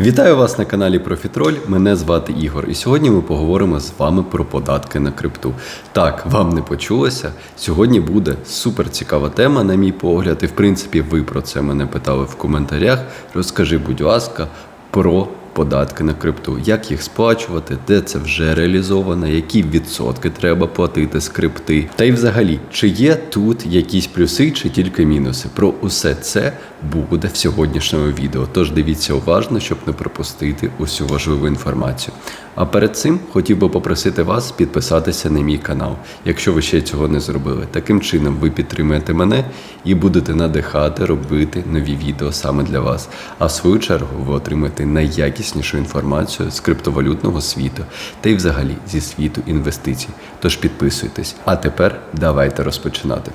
Вітаю вас на каналі Профітроль. Мене звати Ігор, і сьогодні ми поговоримо з вами про податки на крипту. Так, вам не почулося. Сьогодні буде супер цікава тема, на мій погляд, і в принципі ви про це мене питали в коментарях. Розкажи, будь ласка, про податки на крипту, як їх сплачувати, де це вже реалізовано, які відсотки треба платити з крипти. Та й взагалі, чи є тут якісь плюси, чи тільки мінуси. Про усе це буде в сьогоднішньому відео. Тож дивіться уважно, щоб не пропустити усю важливу інформацію. А перед цим хотів би попросити вас підписатися на мій канал, якщо ви ще цього не зробили. Таким чином ви підтримуєте мене і будете надихати робити нові відео саме для вас. А в свою чергу ви отримаєте найякіснішу інформацію з криптовалютного світу та й взагалі зі світу інвестицій. Тож підписуйтесь. А тепер давайте розпочинати.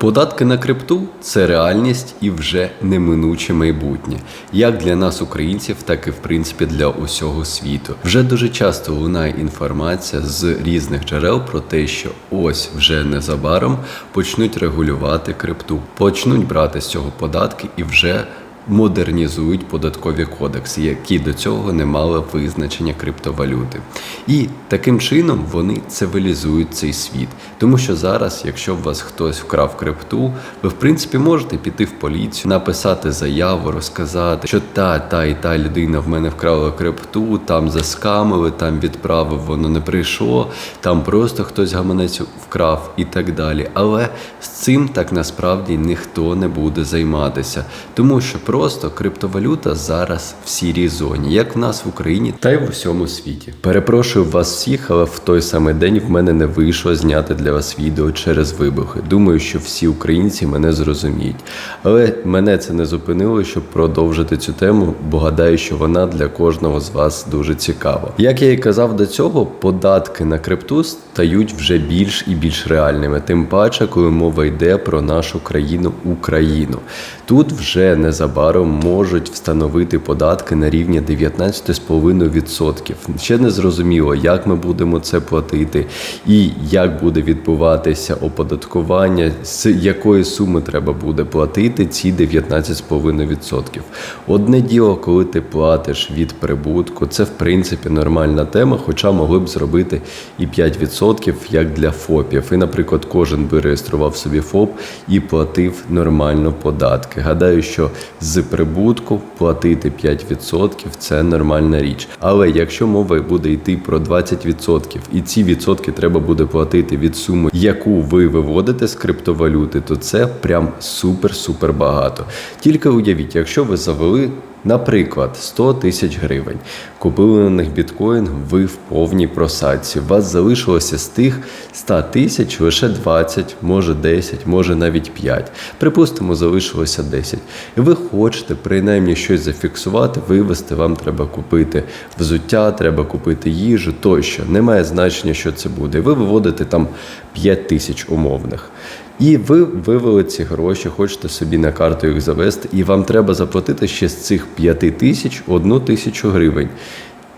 Податки на крипту це реальність і вже неминуче майбутнє, як для нас, українців, так і в принципі для усього світу. Вже дуже часто лунає інформація з різних джерел про те, що ось вже незабаром почнуть регулювати крипту, почнуть брати з цього податки і вже модернізують податкові кодекси, які до цього не мали визначення криптовалюти. І таким чином вони цивілізують цей світ. Тому що зараз, якщо в вас хтось вкрав крипту, ви в принципі можете піти в поліцію, написати заяву, розказати, що та, та і та людина в мене вкрала крипту, там заскамили, там відправив, воно не прийшло, там просто хтось гаманець вкрав і так далі. Але з цим так насправді ніхто не буде займатися, тому що просто криптовалюта зараз в сірій зоні, як в нас в Україні, та й в усьому світі. Перепрошую вас всіх, але в той самий день в мене не вийшло зняти для вас відео через вибухи. Думаю, що всі українці мене зрозуміють. Але мене це не зупинило, щоб продовжити цю тему, бо гадаю, що вона для кожного з вас дуже цікава. Як я і казав до цього, податки на крипту стають вже більш і більш реальними, тим паче, коли мова йде про нашу країну Україну. Тут вже незабаром можуть встановити податки на рівні 19,5%. Ще не зрозуміло, як ми будемо це платити, і як буде відбуватися оподаткування, з якої суми треба буде платити ці 19,5%. Одне діло, коли ти платиш від прибутку, це в принципі нормальна тема, хоча могли б зробити і 5%, як для ФОПів. І, наприклад, кожен би реєстрував собі ФОП і платив нормально податки. Гадаю, що з прибутку платити 5% це нормальна річ. Але якщо мова буде йти про 20%, і ці відсотки треба буде платити від суми, яку ви виводите з криптовалюти, то це прям супер-супер багато. Тільки уявіть, якщо ви завели. Наприклад, 100 тисяч гривень. Купили на них біткоін, ви в повній просадці. У вас залишилося з тих 100 тисяч лише 20, може 10, може навіть 5. Припустимо, залишилося 10. І ви хочете принаймні щось зафіксувати, вивести, вам треба купити взуття, треба купити їжу тощо. Немає значення, що це буде. Ви виводите там 5 тисяч умовних. І ви вивели ці гроші, хочете собі на карту їх завести, і вам треба заплатити ще з цих 5 тисяч одну тисячу гривень.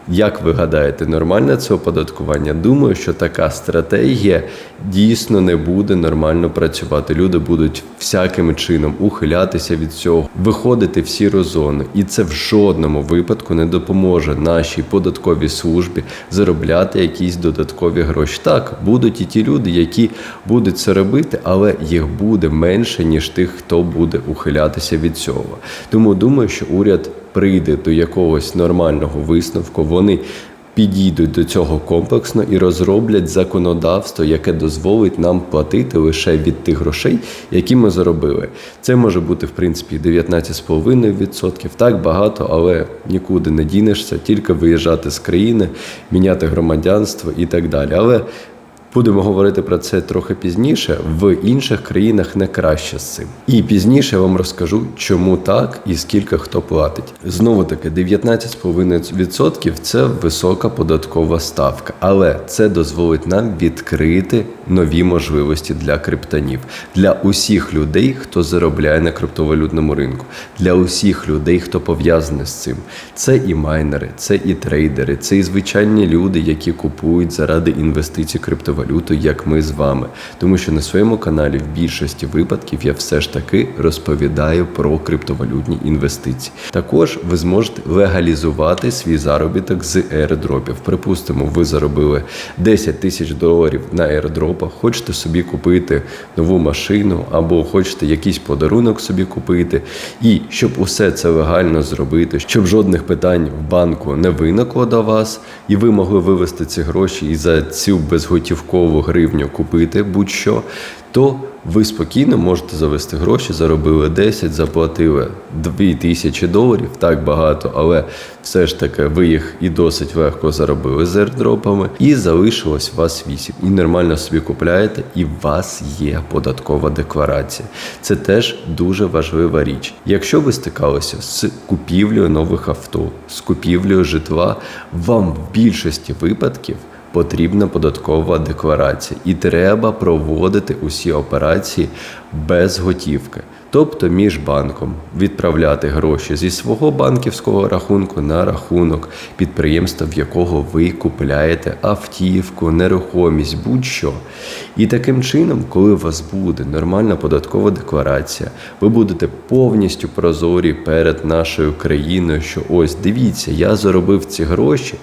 Як ви гадаєте, нормальне це оподаткування? Думаю, що така стратегія дійсно не буде нормально працювати. Люди будуть всяким чином ухилятися від цього, виходити в сіру зону. І це в жодному випадку не допоможе нашій податковій службі заробляти якісь додаткові гроші. Так, будуть і ті люди, які будуть це робити, але їх буде менше, ніж тих, хто буде ухилятися від цього. Тому думаю, що уряд прийде до якогось нормального висновку, вони підійдуть до цього комплексно і розроблять законодавство, яке дозволить нам платити лише від тих грошей, які ми заробили. Це може бути в принципі 19,5%, так багато, але нікуди не дінешся, тільки виїжджати з країни, міняти громадянство і так далі. Але Будемо говорити про це трохи пізніше. В інших країнах не краще з цим. І пізніше я вам розкажу, чому так і скільки хто платить. Знову таки, 19,5% – це висока податкова ставка, але це дозволить нам відкрити нові можливості для криптонів, для усіх людей, хто заробляє на криптовалютному ринку, для усіх людей, хто пов'язаний з цим. Це і майнери, це і трейдери, це і звичайні люди, які купують заради інвестицій криптовалюту, як ми з вами. Тому що на своєму каналі в більшості випадків я все ж таки розповідаю про криптовалютні інвестиції. Також ви зможете легалізувати свій заробіток з airdropів. Припустимо, ви заробили 10 тисяч доларів на airdropах, хочете собі купити нову машину або хочете якийсь подарунок собі купити. І щоб усе це легально зробити, щоб жодних питань в банку не виникло до вас, і ви могли вивести ці гроші і за цю безготівкову гривню купити будь-що, то ви спокійно можете завести гроші, заробили 10, заплатили 2 тисячі доларів, так багато, але все ж таки ви їх і досить легко заробили з airdropами, і залишилось у вас 8. І нормально собі купляєте, і у вас є податкова декларація. Це теж дуже важлива річ. Якщо ви стикалися з купівлею нових авто, з купівлею житла, вам в більшості випадків потрібна податкова декларація, і треба проводити усі операції без готівки. Тобто між банком відправляти гроші зі свого банківського рахунку на рахунок підприємства, в якого ви купляєте автівку, нерухомість, будь-що. І таким чином, коли у вас буде нормальна податкова декларація, ви будете повністю прозорі перед нашою країною, що ось дивіться, я заробив ці гроші.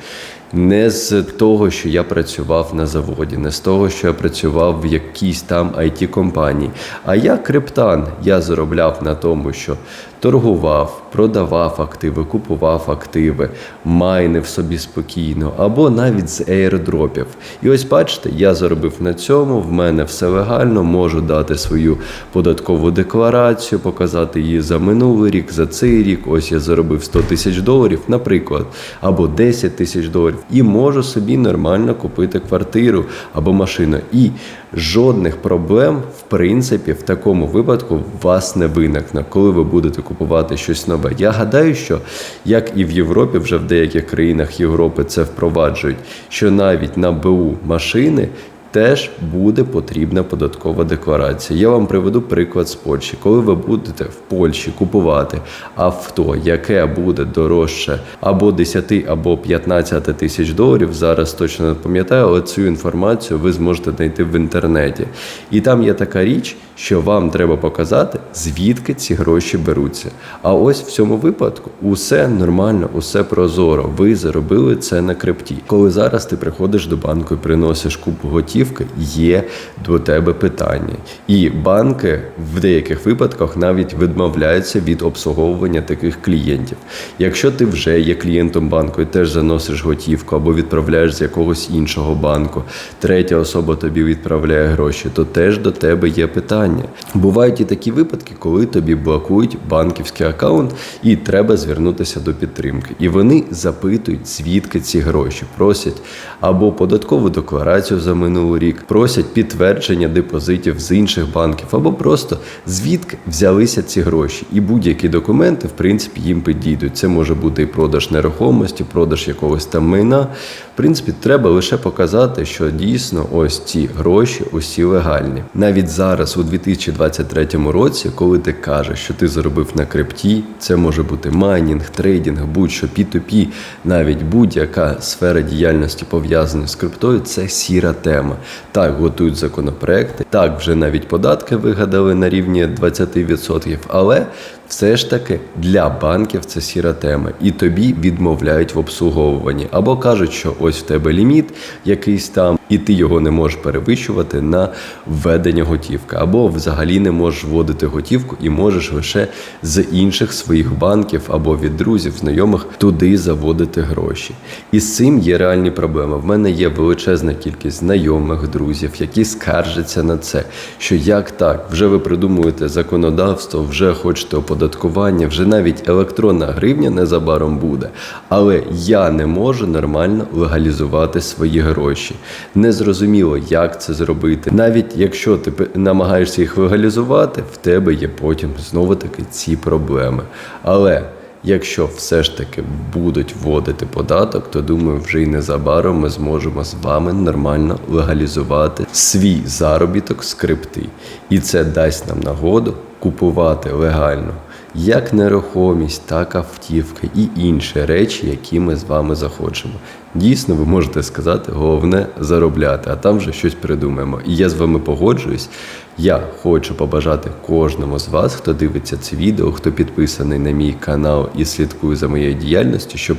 Не з того, що я працював на заводі, не з того, що я працював в якійсь там it компанії А я криптан. Я заробляв на тому, що торгував, продавав активи, купував активи, майнив собі спокійно, або навіть з аірдропів. І ось бачите, я заробив на цьому, в мене все легально, можу дати свою податкову декларацію, показати її за минулий рік, за цей рік. Ось я заробив 100 тисяч доларів, наприклад, або 10 тисяч доларів, і можу собі нормально купити квартиру або машину. І жодних проблем, в принципі, в такому випадку вас не виникне, коли ви будете купувати щось нове. Я гадаю, що як і в Європі, вже в деяких країнах Європи це впроваджують, що навіть на БУ машини. Теж буде потрібна податкова декларація. Я вам приведу приклад з Польщі. Коли ви будете в Польщі купувати авто, яке буде дорожче або 10, або 15 тисяч доларів, зараз точно не пам'ятаю, але цю інформацію ви зможете знайти в інтернеті. І там є така річ, що вам треба показати, звідки ці гроші беруться. А ось в цьому випадку усе нормально, усе прозоро. Ви заробили це на крипті. Коли зараз ти приходиш до банку і приносиш купу готівки, є до тебе питання. І банки в деяких випадках навіть відмовляються від обслуговування таких клієнтів. Якщо ти вже є клієнтом банку і теж заносиш готівку або відправляєш з якогось іншого банку, третя особа тобі відправляє гроші, то теж до тебе є питання. Бувають і такі випадки, коли тобі блокують банківський аккаунт і треба звернутися до підтримки. І вони запитують, звідки ці гроші, просять або податкову декларацію за минулий рік, просять підтвердження депозитів з інших банків, або просто звідки взялися ці гроші. І будь-які документи, в принципі, їм підійдуть. Це може бути і продаж нерухомості, продаж якогось там майна. В принципі, треба лише показати, що дійсно ось ці гроші усі легальні. Навіть зараз, у 2023 році, коли ти кажеш, що ти заробив на крипті, це може бути майнінг, трейдинг, будь-що P2P, навіть будь-яка сфера діяльності пов'язана з криптою, це сіра тема. Так готують законопроекти, так вже навіть податки вигадали на рівні 20%, але все ж таки для банків це сіра тема, і тобі відмовляють в обслуговуванні або кажуть, що ось в тебе ліміт якийсь там, і ти його не можеш перевищувати на введення готівки, або взагалі не можеш вводити готівку і можеш лише з інших своїх банків або від друзів, знайомих туди заводити гроші. І з цим є реальні проблеми. В мене є величезна кількість знайомих, друзів, які скаржаться на це, що як так, вже ви придумуєте законодавство, вже хочете оподаткування, вже навіть електронна гривня незабаром буде. Але я не можу нормально легалізувати свої гроші. Незрозуміло, як це зробити. Навіть якщо ти намагаєшся їх легалізувати, в тебе є потім знову таки ці проблеми. Але Якщо все ж таки будуть вводити податок, то думаю, вже й незабаром ми зможемо з вами нормально легалізувати свій заробіток з крипти. І це дасть нам нагоду купувати легально як нерухомість, так автівки і інші речі, які ми з вами захочемо. Дійсно, ви можете сказати, головне заробляти, а там вже щось придумаємо. І я з вами погоджуюсь. Я хочу побажати кожному з вас, хто дивиться це відео, хто підписаний на мій канал і слідкує за моєю діяльністю, щоб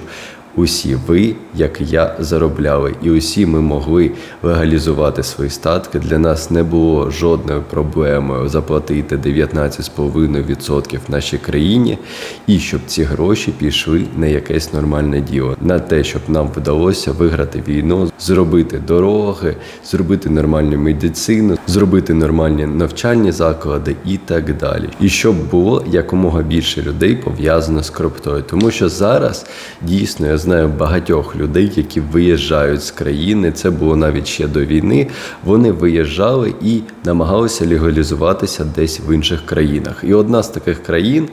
усі ви, як я, заробляли, і усі ми могли легалізувати свої статки. Для нас не було жодною проблемою заплатити 19,5% в нашій країні, і щоб ці гроші пішли на якесь нормальне діло, на те, щоб нам вдалося виграти війну, зробити дороги, зробити нормальну медицину, зробити нормальні навчальні заклади і так далі. І щоб було якомога більше людей пов'язано з криптою, тому що зараз дійсно я знаю багатьох людей, які виїжджають з країни. Це було навіть ще до війни. Вони виїжджали і намагалися легалізуватися десь в інших країнах. І одна з таких країн.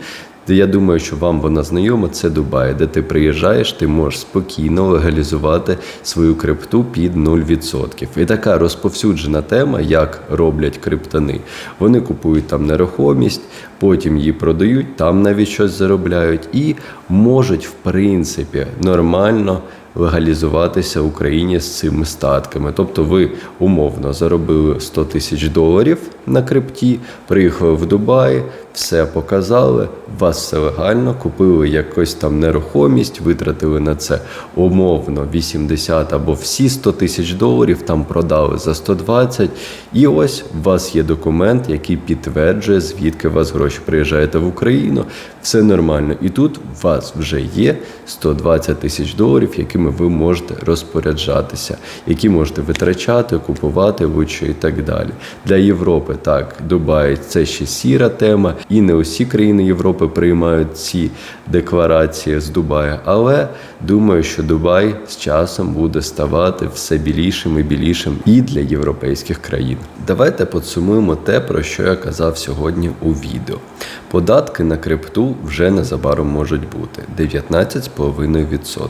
Я думаю, що вам вона знайома, це Дубай, де ти приїжджаєш, ти можеш спокійно легалізувати свою крипту під 0%. І така розповсюджена тема, як роблять криптани. Вони купують там нерухомість, потім її продають, там навіть щось заробляють і можуть, в принципі, нормально легалізуватися в Україні з цими статками. Тобто ви умовно заробили 100 тисяч доларів на крипті, приїхали в Дубай, все показали, вас все легально, купили якусь там нерухомість, витратили на це умовно 80 або всі 100 тисяч доларів, там продали за 120. І ось у вас є документ, який підтверджує, звідки у вас гроші приїжджаєте в Україну, все нормально. І тут у вас вже є 120 тисяч доларів, якими ви можете розпоряджатися, які можете витрачати, купувати лучше і так далі. Для Європи так, Дубай це ще сіра тема, і не усі країни Європи приймають ці декларації з Дубая. Але думаю, що Дубай з часом буде ставати все білішим і білішим і для європейських країн. Давайте підсумуємо те, про що я казав сьогодні у відео. Податки на крипту вже незабаром можуть бути 19,5%.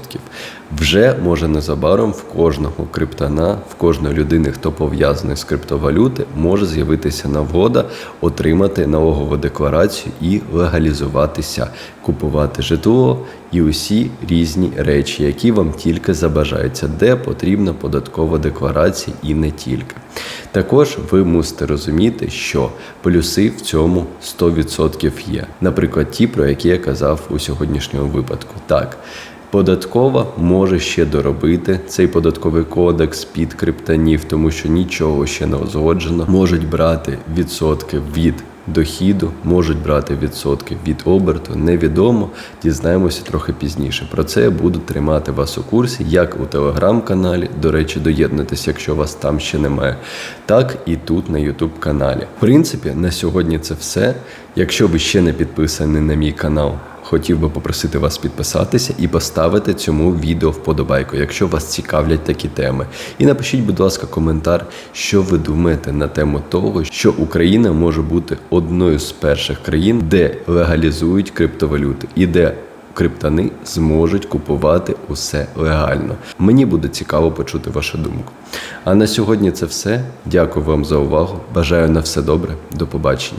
Вже може незабаром в кожного криптона, в кожної людини, хто пов'язаний з криптовалюти, може з'явитися нагода отримати налогову декларацію і легалізуватися, купувати житло і усі різні речі, які вам тільки забажаються, де потрібна податкова декларація і не тільки. Також ви мусите розуміти, що плюси в цьому 100% є. Наприклад, ті, про які я казав у сьогоднішньому випадку. Так. Податкова може ще доробити цей податковий кодекс під криптонів, тому що нічого ще не узгоджено. Можуть брати відсотки від дохіду, можуть брати відсотки від оберту. Невідомо, дізнаємося трохи пізніше. Про це я буду тримати вас у курсі, як у телеграм-каналі. До речі, доєднуйтесь, якщо вас там ще немає, так і тут на Ютуб каналі. В принципі, на сьогодні це все. Якщо ви ще не підписані на мій канал. Хотів би попросити вас підписатися і поставити цьому відео вподобайку, якщо вас цікавлять такі теми. І напишіть, будь ласка, коментар, що ви думаєте на тему того, що Україна може бути одною з перших країн, де легалізують криптовалюти і де криптани зможуть купувати усе легально. Мені буде цікаво почути вашу думку. А на сьогодні це все. Дякую вам за увагу. Бажаю на все добре. До побачення.